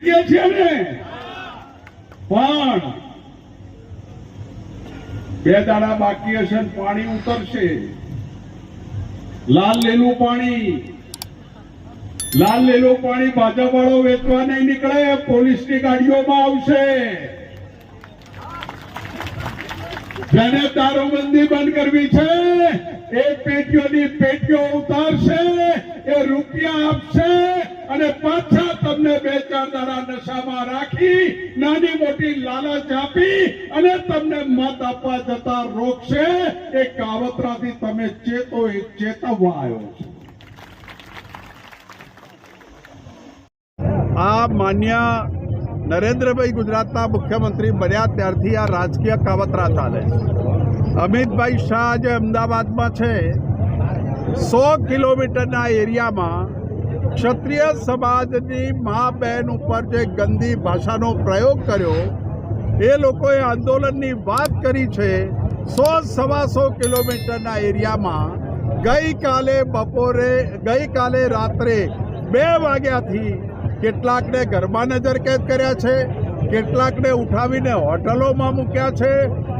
ને, પણ બે દાડા બાકી હશે પાણી ઉતરશે. લાલ લીલું પાણી, લાલ લીલું પાણી ભાજપ વાળો વેચવા નહીં નીકળે, પોલીસની ગાડીઓમાં આવશે. જેને દારૂબંધી બંધ કરવી છે એ પેટીઓની પેટીઓ ઉતારશે, એ રૂપિયા આપશે અને પાછા તમને બે ચાર દાડા નશામાં રાખી, નાની મોટી લાલચ આપી અને તમને મત આપવા જતા રોકશે. એ કાવતરાથી તમે ચેતો એ ચેતવવા આવ્યો છે. આ માન્ય નરેન્દ્રભાઈ ગુજરાતના મુખ્યમંત્રી બન્યા ત્યારથી આ રાજકીય કાવતરા ચાલે છે. અમિતભાઈ શાહ જે અમદાવાદમાં છે, સો કિલોમીટરના એરિયામાં ક્ષત્રિય સમાજની મા બહેન ઉપર જે ગંદી ભાષાનો પ્રયોગ કર્યો, એ લોકોએ આંદોલનની વાત કરી છે, સો સવાસો કિલોમીટરના એરિયામાં ગઈકાલે બપોરે, ગઈકાલે રાત્રે બે વાગ્યાથી કેટલાકને ઘરમાં નજર કેદ કર્યા છે કેટલાકને ઉઠાવીને હોટલોમાં મૂક્યા છે.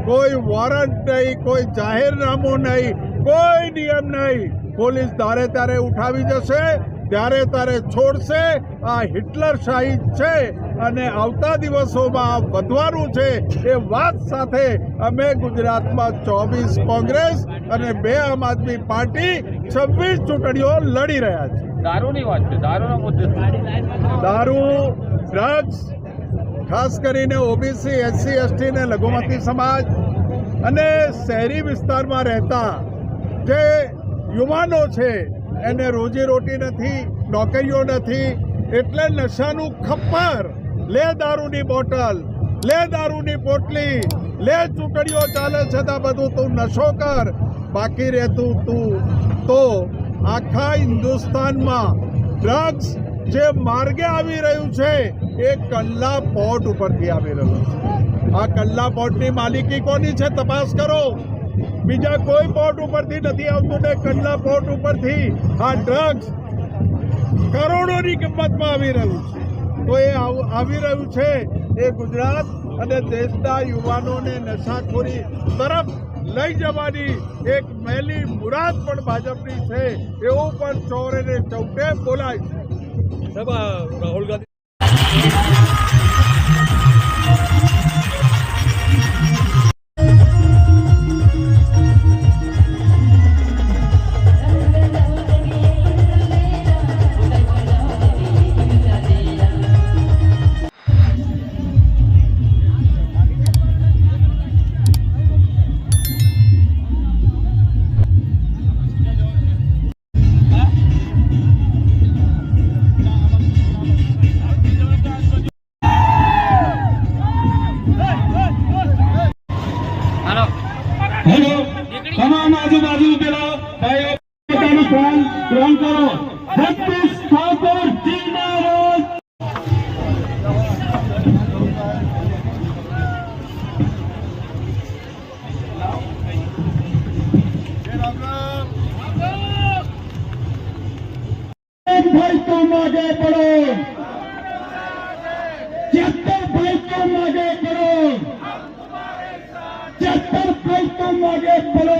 કોઈ વોરંટ નહીં કોઈ જાહેરનામું નહીં કોઈ નિયમ નહીં. પોલીસ ધારે ત્યારે ઉઠાવી જશે ત્યારે ત્યારે છોડશે. આ હિટલર શાહી છે અને આવતા દિવસોમાં વધવાનું છે એ વાત સાથે અમે ગુજરાતમાં ચોવીસ કોંગ્રેસ અને બે આમ આદમી પાર્ટી છવ્વીસ ચૂંટણીઓ લડી રહ્યા છે દારૂની વાત છે દારૂનો મુદ્દો દારૂ ડ્રગ્સ ખાસ કરીને ઓબીસી એસસી એસટી ને લઘુમતી સમાજ અને શહેરી વિસ્તારમાં રહેતા જે યુવાનો છે, એને રોજીરોટી નથી, નોકરીઓ નથી, એટલે નશાનું ખપ્પર, લે દારૂની બોટલ, લે દારૂની પોટલી, લે ચૂંટણીઓ ચાલે છે તો બધું તું નશો કર, બાકી રહેતું તું. તો આખા હિન્દુસ્તાનમાં ડ્રગ્સ જે માર્ગે આવી રહ્યું છે, એ કલ્લા પોર્ટ ઉપરથી આવી રહ્યું છે. આ કલ્લા પોર્ટની માલિકી કોની છે, તપાસ કરો. બીજા કોઈ પોર્ટ ઉપરથી નથી આવતું ને કલ્લા પોર્ટ ઉપરથી આ ડ્રગ્સ કરોડોની કિંમતમાં આવી રહ્યું છે. તો એ આવ- રહ્યું છે, એ ગુજરાત અને દેશના યુવાનોને નશાખોરી તરફ લઈ જવાની એક મેલી મુરાદ પણ ભાજપની છે. એવું પણ ચોરે ને ચૌટે બોલાય છે. સાહેબ રાહુલ ગાંધી ગ્રહણ કરો ભાઈ તો માગે પડો ચેતર ભાઈ તો માગે પડો ચેતર ભાઈ તું માગે પડો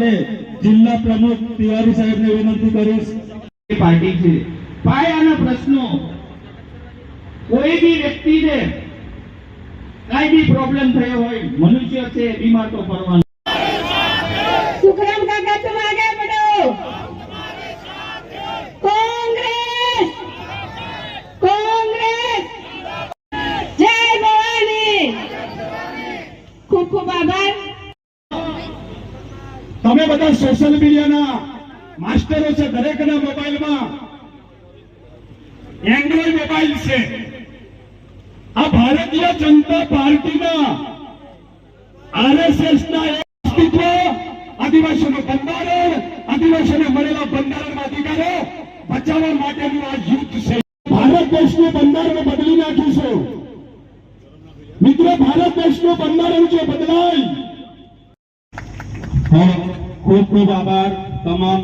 માટે જિલ્લા પ્રમુખ તિવારી સાહેબને વિનંતી કરીશ. પાર્ટી છે. પાયાના પ્રશ્નો. કોઈ બી વ્યક્તિને કઈ બી પ્રોબ્લેમ થયો હોય, મનુષ્ય છે, બીમાર તો પડવાનું. સોશિયલ મીડિયાના માસ્ટરો છે દરેકના મોબાઈલમાં. એન્ડ્રોઈડ મોબાઈલ છે. આ ભારતીય જનતા પાર્ટીના આરએસએસ અસ્તિત્વ આદિવાસીઓનું બંધારણ આદિવાસીઓને મળેલા બંધારણના અધિકારો બચાવવા માટેનું આ યુદ્ધ છે. ભારત દેશનું બંધારણ બદલી નાખ્યું છે. મિત્રો, ભારત દેશનું બંધારણ છે બદલાય ખૂબ ખૂબ આભાર. તમામ